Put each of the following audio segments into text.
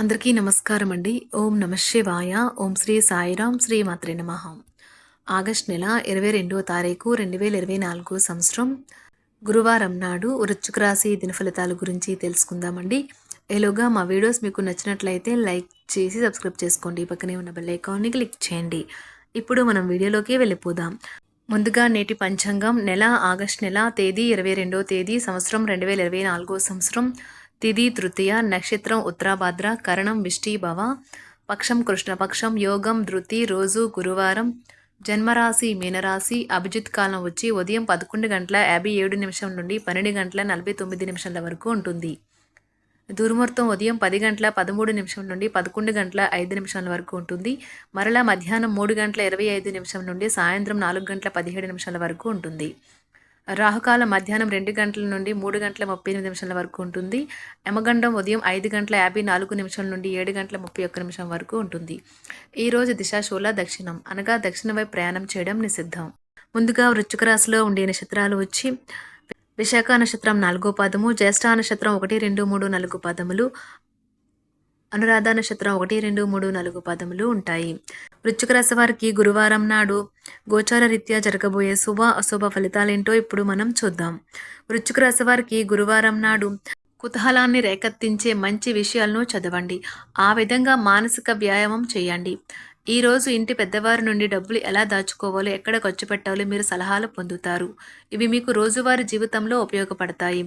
అందరికీ నమస్కారం అండి. ఓం నమ శివాయ. ఓం శ్రీ సాయిరాం శ్రీ మాత్రే నమ. ఆగస్ట్ నెల ఇరవై రెండవ తారీఖు రెండు వేల ఇరవై నాలుగు సంవత్సరం. గురువారం నాడు వృశ్చిక రాశి దిన ఫలితాల గురించి తెలుసుకుందామండి. ఎలోగా మా వీడియోస్ మీకు నచ్చినట్లయితే లైక్ చేసి సబ్స్క్రైబ్ చేసుకోండి. పక్కనే ఉన్న బెల్ ఐకాన్ని క్లిక్ చేయండి. ఇప్పుడు మనం వీడియోలోకి వెళ్ళిపోదాం. ముందుగా నేటి పంచాంగం. నెల ఆగస్ట్ నెల తేదీ ఇరవై రెండవ తేదీ సంవత్సరం రెండు వేల ఇరవై నాలుగో సంవత్సరం. తిది తృతీయ నక్షత్రం ఉత్తరాభాద్ర కరణం విష్టీభవ పక్షం కృష్ణపక్షం యోగం ధృతి రోజు గురువారం జన్మరాశి మీనరాశి అభిజిత్ కాలం వచ్చి ఉదయం పదకొండు గంటల యాభై ఏడు నిమిషం నుండి పన్నెండు గంటల నలభై తొమ్మిది నిమిషాల వరకు ఉంటుంది. దుర్ముహూర్తం ఉదయం పది గంటల పదమూడు నిమిషం నుండి పదకొండు గంటల ఐదు నిమిషాల వరకు ఉంటుంది. మరలా మధ్యాహ్నం మూడు గంటల ఇరవై ఐదు నిమిషం నుండి సాయంత్రం నాలుగు గంటల పదిహేడు నిమిషాల వరకు ఉంటుంది. రాహుకాలం మధ్యాహ్నం రెండు గంటల నుండి మూడు గంటల ముప్పై ఎనిమిది నిమిషాల వరకు ఉంటుంది. యమగండం ఉదయం ఐదు గంటల యాభై నాలుగు నిమిషాల నుండి ఏడు గంటల ముప్పై ఒక్క నిమిషం వరకు ఉంటుంది. ఈరోజు దిశాశూల దక్షిణం. అనగా దక్షిణ వైపు ప్రయాణం చేయడం నిషిద్ధం. ముందుగా వృశ్చిక రాశిలో ఉండే నక్షత్రాలు వచ్చి విశాఖ నక్షత్రం నాలుగో పాదము జ్యేష్ఠ నక్షత్రం ఒకటి రెండు మూడు నాలుగు పాదములు అనురాధ నక్షత్రం ఒకటి రెండు మూడు నాలుగు పదములు ఉంటాయి. వృశ్చిక రాశి వారికి గురువారం నాడు గోచార రీత్యా జరగబోయే శుభ అశుభ ఫలితాలేంటో ఇప్పుడు మనం చూద్దాం. వృశ్చిక రాశి వారికి గురువారం నాడు కుతూహలాన్ని రేకెత్తించే మంచి విషయాలను చదవండి. ఆ విధంగా మానసిక వ్యాయామం చేయండి. ఈరోజు ఇంటి పెద్దవారి నుండి డబ్బులు ఎలా దాచుకోవాలో ఎక్కడ ఖర్చు పెట్టాలో మీరు సలహాలు పొందుతారు. ఇవి మీకు రోజువారీ జీవితంలో ఉపయోగపడతాయి.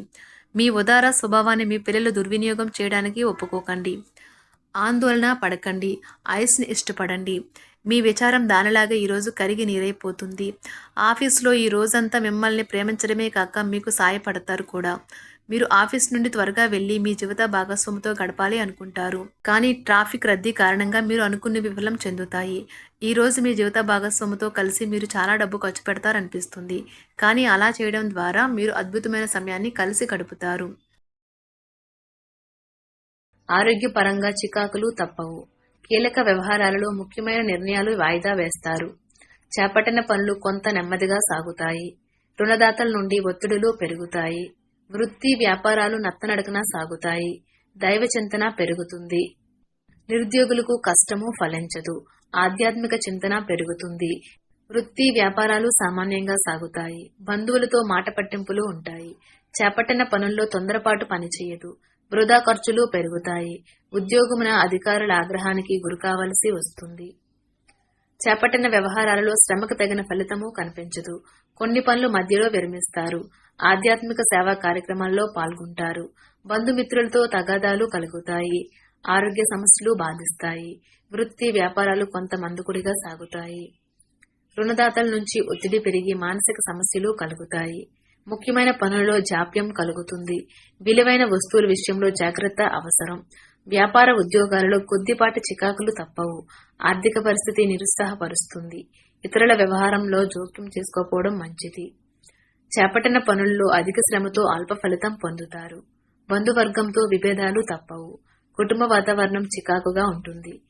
మీ ఉదార స్వభావాన్ని మీ పిల్లలు దుర్వినియోగం చేయడానికి ఒప్పుకోకండి. ఆందోళన పడకండి ఐస్ని ఇష్టపడండి. మీ విచారం దానిలాగా ఈరోజు కరిగి నీరైపోతుంది. ఆఫీస్లో ఈ రోజంతా మిమ్మల్ని ప్రేమించడమే కాక మీకు సాయపడతారు కూడా. మీరు ఆఫీస్ నుండి త్వరగా వెళ్ళి మీ జీవిత భాగస్వామితో గడపాలి అనుకుంటారు. కానీ ట్రాఫిక్ రద్దీ కారణంగా మీరు అనుకున్న విఫలం చెందుతాయి. ఈరోజు మీ జీవిత భాగస్వామితో కలిసి మీరు చాలా డబ్బు ఖర్చు పెడతారనిపిస్తుంది. కానీ అలా చేయడం ద్వారా మీరు అద్భుతమైన సమయాన్ని కలిసి గడుపుతారు. ఆరోగ్యపరంగా చికాకులు తప్పవు. కీలక వ్యవహారాలలో ముఖ్యమైన నిర్ణయాలు వాయిదా వేస్తారు. చేపట్టిన పనులు కొంత నెమ్మదిగా సాగుతాయి. రుణదాతల నుండి ఒత్తిడులు పెరుగుతాయి. వృత్తి వ్యాపారాలు నత్తనడకన సాగుతాయి. దైవ చింతన పెరుగుతుంది. నిరుద్యోగులకు కష్టము ఫలించదు. ఆధ్యాత్మిక చింతన పెరుగుతుంది. వృత్తి వ్యాపారాలు సామాన్యంగా సాగుతాయి. బంధువులతో మాట పట్టింపులు ఉంటాయి. చేపట్టిన పనుల్లో తొందరపాటు పనిచేయదు. వృధా ఖర్చులు పెరుగుతాయి. ఉద్యోగమున అధికారుల ఆగ్రహానికి గురికావలసి వస్తుంది. చేపట్టిన వ్యవహారాలలో శ్రమకు తగిన ఫలితము కనిపించదు. కొన్ని పనులు మధ్యలో విరమిస్తారు. ఆధ్యాత్మిక సేవా కార్యక్రమాల్లో పాల్గొంటారు. బంధుమిత్రులతో తగాదాలు కలుగుతాయి. ఆరోగ్య సమస్యలు బాధిస్తాయి. వృత్తి వ్యాపారాలు కొంత మందుకుడిగా సాగుతాయి. రుణదాతల నుంచి ఒత్తిడి పెరిగి మానసిక సమస్యలు కలుగుతాయి. ముఖ్యమైన పనులలో జాప్యం కలుగుతుంది. విలువైన వస్తువుల విషయంలో జాగ్రత్త అవసరం. వ్యాపార ఉద్యోగాలలో కొద్దిపాటి చికాకులు తప్పవు. ఆర్థిక పరిస్థితి నిరుత్సాహపరుస్తుంది. ఇతరుల వ్యవహారంలో జోక్యం చేసుకోకపోవడం మంచిది. చేపట్టిన పనుల్లో అధిక శ్రమతో అల్ప ఫలితం పొందుతారు. బంధువర్గంతో విభేదాలు తప్పవు. కుటుంబ వాతావరణం చికాకుగా ఉంటుంది.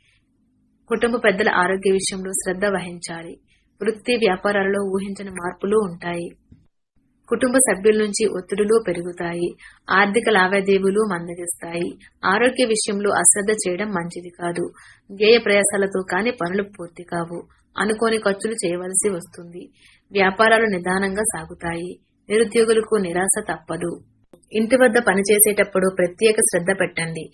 కుటుంబ పెద్దల ఆరోగ్య విషయంలో శ్రద్ధ వహించాలి. వృత్తి వ్యాపారాలలో ఊహించని మార్పులు ఉంటాయి. కుటుంబ సభ్యుల నుంచి ఒత్తిడులు పెరుగుతాయి. ఆర్థిక లావాదేవీలు మందగిస్తాయి. ఆరోగ్య విషయంలో అశ్రద్ధ చేయడం మంచిది కాదు. వ్యయ ప్రయాసాలతో కాని పనులు పూర్తి కావు. అనుకోని ఖర్చులు చేయవలసి వస్తుంది. వ్యాపారాలు నిదానంగా సాగుతాయి. నిరుద్యోగులకు నిరాశ తప్పదు. ఇంటి వద్ద పనిచేసేటప్పుడు ప్రత్యేక శ్రద్ధ పెట్టండి.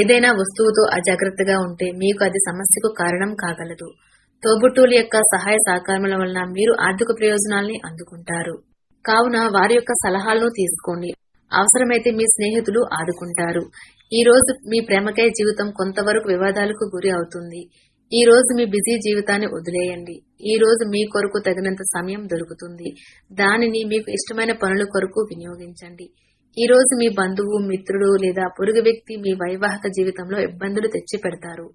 ఏదైనా వస్తువుతో అజాగ్రత్తగా ఉంటే మీకు అది సమస్యకు కారణం కాగలదు. తోబుట్టువుల యొక్క సహాయ సహకారముల వలన మీరు ఆర్థిక ప్రయోజనాల్ని అందుకుంటారు. కావున వారి యొక్క సలహాలను తీసుకోండి. అవసరమైతే మీ స్నేహితులు ఆదుకుంటారు. ఈ రోజు మీ ప్రేమకై జీవితం కొంతవరకు వివాదాలకు గురి అవుతుంది. ఈ రోజు మీ బిజీ జీవితాన్ని వదిలేయండి. ఈ రోజు మీ కొరకు తగినంత సమయం దొరుకుతుంది. దానిని మీకు ఇష్టమైన పనుల కొరకు వినియోగించండి. ఈ రోజు మీ బంధువు మిత్రుడు లేదా పొరుగు వ్యక్తి మీ వైవాహిక జీవితంలో ఇబ్బందులు తెచ్చి పెడతారు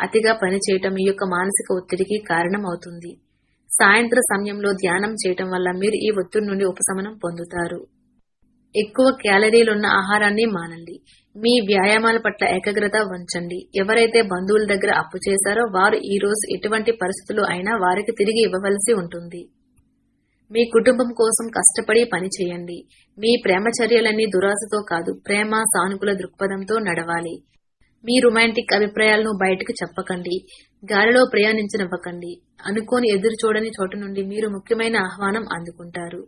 అతిగా పనిచేయటం మీ యొక్క మానసిక ఒత్తిడికి కారణం అవుతుంది సాయంత్ర సమయంలో ధ్యానం చేయటం వల్ల మీరు ఈ ఒత్తిడి నుండి ఉపశమనం పొందుతారు. ఎక్కువ క్యాలరీలున్న ఆహారాన్ని మానండి. మీ వ్యాయామాల పట్ల ఏకాగ్రత ఉంచండి ఎవరైతే బంధువుల దగ్గర అప్పు చేశారో వారు ఈ రోజు ఎటువంటి పరిస్థితులు అయినా వారికి తిరిగి ఇవ్వవలసి ఉంటుంది. మీ కుటుంబం కోసం కష్టపడి పని చేయండి. మీ ప్రేమ చర్యలన్నీ దురాశతో కాదు ప్రేమ సానుకూల దృక్పథంతో నడవాలి. మీ రొమాంటిక్ అభిప్రాయాలను బయటకు చెప్పకండి. గాలిలో ప్రయాణించనివ్వకండి. అనుకోని ఎదురు చూడని చోటు నుండి మీరు ముఖ్యమైన ఆహ్వానం అందుకుంటారు.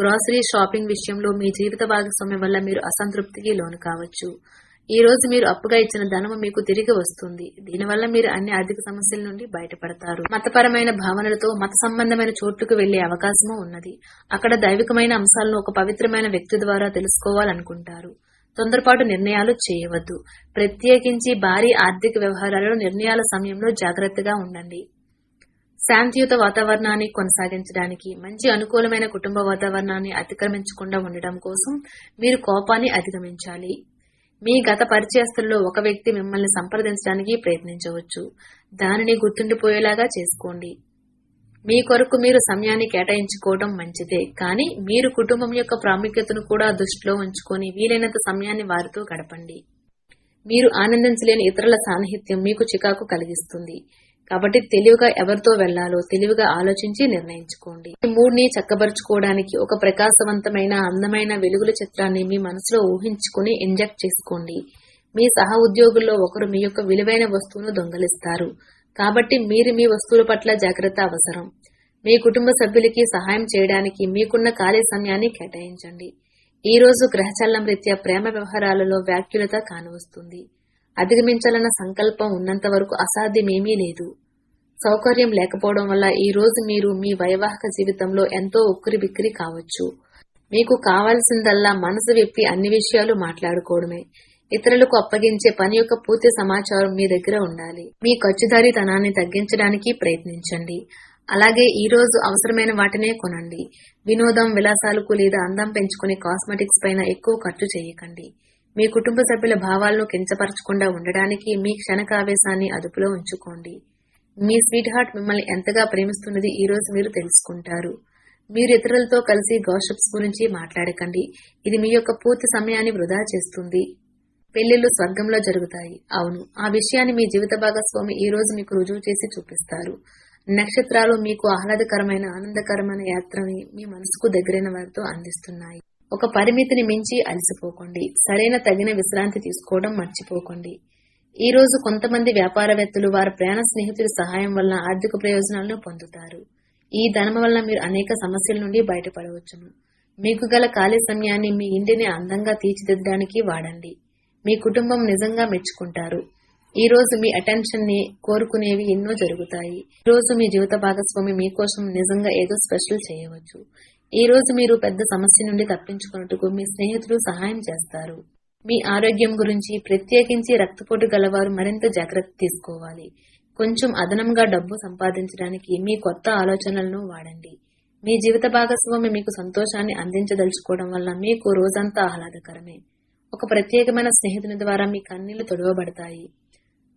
గ్రాసరీ షాపింగ్ విషయంలో మీ జీవిత భాగస్వామ్యం వల్ల మీరు అసంతృప్తికి లోను కావచ్చు. ఈ రోజు మీరు అప్పుగా ఇచ్చిన ధనము మీకు తిరిగి వస్తుంది. దీనివల్ల మీరు అన్ని ఆర్థిక సమస్యల నుండి బయటపడతారు. మతపరమైన భావనలతో మత సంబంధమైన చోట్లకు వెళ్ళే అవకాశము ఉన్నది. అక్కడ దైవికమైన అంశాలను ఒక పవిత్రమైన వ్యక్తి ద్వారా తెలుసుకోవాలనుకుంటారు. తొందరపాటు నిర్ణయాలు చేయవద్దు. ప్రత్యేకించి భారీ ఆర్థిక వ్యవహారాలలో నిర్ణయాల సమయంలో జాగ్రత్తగా ఉండండి. శాంతియుత వాతావరణాన్ని కొనసాగించడానికి మంచి అనుకూలమైన కుటుంబ వాతావరణాన్ని అతిక్రమించకుండా ఉండడం కోసం మీరు కోపాన్ని అధిగమించాలి. మీ గత పరిచయస్తుల్లో ఒక వ్యక్తి మిమ్మల్ని సంప్రదించడానికి ప్రయత్నించవచ్చు. దానిని గుర్తుండిపోయేలాగా చేసుకోండి. మీ కొరకు మీరు సమయాన్ని కేటాయించుకోవడం మంచిదే. కానీ మీరు కుటుంబం యొక్క ప్రాముఖ్యతను కూడా దృష్టిలో ఉంచుకొని వీలైనంత సమయాన్ని వారితో గడపండి. మీరు ఆనందించలేని ఇతరుల సాన్నిహిత్యం మీకు చికాకు కలిగిస్తుంది. కాబట్టి తెలివిగా ఎవరితో వెళ్ళాలో తెలివిగా ఆలోచించి నిర్ణయించుకోండి. ఈ మూడ్ని చక్కబరుచుకోవడానికి ఒక ప్రకాశవంతమైన అందమైన వెలుగుల చిత్రాన్ని మీ మనసులో ఊహించుకుని ఇంజెక్ట్ చేసుకోండి. మీ సహ ఉద్యోగుల్లో ఒకరు మీ యొక్క విలువైన వస్తువును దొంగలిస్తారు. కాబట్టి మీరు మీ వస్తువుల పట్ల జాగ్రత్త అవసరం. మీ కుటుంబ సభ్యులకి సహాయం చేయడానికి మీకున్న ఖాళీ సమయాన్ని కేటాయించండి. ఈ రోజు గ్రహచలనం రీత్యా ప్రేమ వ్యవహారాలలో వ్యాఖ్యులత కానవస్తుంది. అధిగమించాలన్న సంకల్పం ఉన్నంత వరకు అసాధ్యమేమీ లేదు. సౌకర్యం లేకపోవడం వల్ల ఈ రోజు మీరు మీ వైవాహిక జీవితంలో ఎంతో ఉక్కిరి బిక్కిరి కావచ్చు. మీకు కావాల్సిందల్లా మనసు విప్పి అన్ని విషయాలు మాట్లాడుకోవడమే. ఇతరులకు అప్పగించే పని యొక్క పూర్తి సమాచారం మీ దగ్గర ఉండాలి. మీ ఖర్చుదారీతనాన్ని తగ్గించడానికి ప్రయత్నించండి. అలాగే ఈ రోజు అవసరమైన వాటినే కొనండి. వినోదం విలాసాలకు లేదా అందం పెంచుకునే కాస్మెటిక్స్ పైన ఎక్కువ ఖర్చు చేయకండి. మీ కుటుంబ సభ్యుల భావాలను కించపరచకుండా ఉండడానికి మీ క్షణకావేశాన్ని అదుపులో ఉంచుకోండి. మీ స్వీట్ హార్ట్ మిమ్మల్ని ఎంతగా ప్రేమిస్తున్నది ఈ రోజు మీరు తెలుసుకుంటారు. మీరు ఇతరులతో కలిసి గాషప్స్ గురించి మాట్లాడకండి. ఇది మీ యొక్క పూర్తి సమయాన్ని వృధా చేస్తుంది. పెళ్ళిళ్ళు స్వర్గంలో జరుగుతాయి. అవును ఆ విషయాన్ని మీ జీవిత భాగస్వామి ఈ రోజు మీకు రుజువు చేసి చూపిస్తారు. నక్షత్రాలు మీకు ఆహ్లాదకరమైన ఆనందకరమైన యాత్రని మీ మనసుకు దగ్గరైన వారితో అందిస్తున్నాయి. ఒక పరిమితిని మించి అలసిపోకండి. సరైన తగిన విశ్రాంతి తీసుకోవడం మర్చిపోకండి. ఈ రోజు కొంతమంది వ్యాపారవేత్తలు వారి ప్రయాణ స్నేహితుల సహాయం వల్ల ఆర్థిక ప్రయోజనాలను పొందుతారు. ఈ ధనం వల్ల మీరు అనేక సమస్యల నుండి బయటపడవచ్చును. మీకు గల ఖాళీ సమయాన్ని మీ ఇంటిని అందంగా తీర్చిదిద్దడానికి వాడండి. మీ కుటుంబం నిజంగా మెచ్చుకుంటారు. ఈ రోజు మీ అటెన్షన్ని కోరుకునేవి ఎన్నో జరుగుతాయి. ఈ రోజు మీ జీవిత భాగస్వామి మీకోసం నిజంగా ఏదో స్పెషల్ చేయవచ్చు. ఈ రోజు మీరు పెద్ద సమస్య నుండి తప్పించుకున్నట్టుకు మీ స్నేహితులు సహాయం చేస్తారు. మీ ఆరోగ్యం గురించి ప్రత్యేకించి రక్తపోటు గలవారు మరింత జాగ్రత్త తీసుకోవాలి. కొంచెం అదనంగా డబ్బు సంపాదించడానికి మీ కొత్త ఆలోచనలను వాడండి. మీ జీవిత భాగస్వామి మీకు సంతోషాన్ని అందించదలుచుకోవడం వల్ల మీకు రోజంతా ఆహ్లాదకరమే. ఒక ప్రత్యేకమైన స్నేహితుని ద్వారా మీ కన్నీళ్ళు తొడవబడతాయి.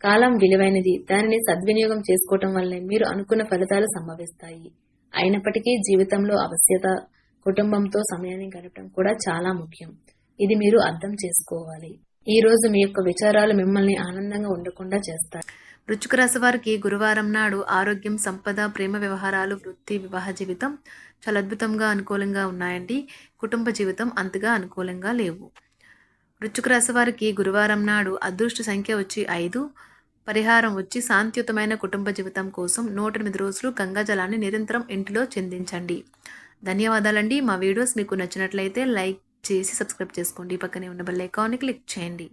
కాలం విలువైనది. దానిని సద్వినియోగం చేసుకోవటం వల్లే మీరు అనుకున్న ఫలితాలు సంభవిస్తాయి. అయినప్పటికీ జీవితంలో అవశ్యత కుటుంబంతో సమయాన్ని గడపడం కూడా చాలా ముఖ్యం. ఇది మీరు అర్థం చేసుకోవాలి. ఈ రోజు మీ యొక్క విచారాలు మిమ్మల్ని ఆనందంగా ఉండకుండా చేస్తాయి. వృశ్చిక రాశి వారికి గురువారం నాడు ఆరోగ్యం సంపద ప్రేమ వ్యవహారాలు వృత్తి వివాహ జీవితం చాలా అద్భుతంగా అనుకూలంగా ఉన్నాయండి. కుటుంబ జీవితం అంతగా అనుకూలంగా లేవు. వృచ్చుక రాశి వారికి గురువారం నాడు అదృష్ట సంఖ్య వచ్చి ఐదు పరిహారం వచ్చి శాంతియుతమైన కుటుంబ జీవితం కోసం నూట ఎనిమిది రోజులు గంగా జలాన్ని నిరంతరం ఇంటిలో చెందించండి. ధన్యవాదాలండి. మా వీడియోస్ మీకు నచ్చినట్లయితే లైక్ చేసి సబ్స్క్రైబ్ చేసుకోండి. పక్కనే ఉన్న బెల్ ఐకాన్ని క్లిక్ చేయండి.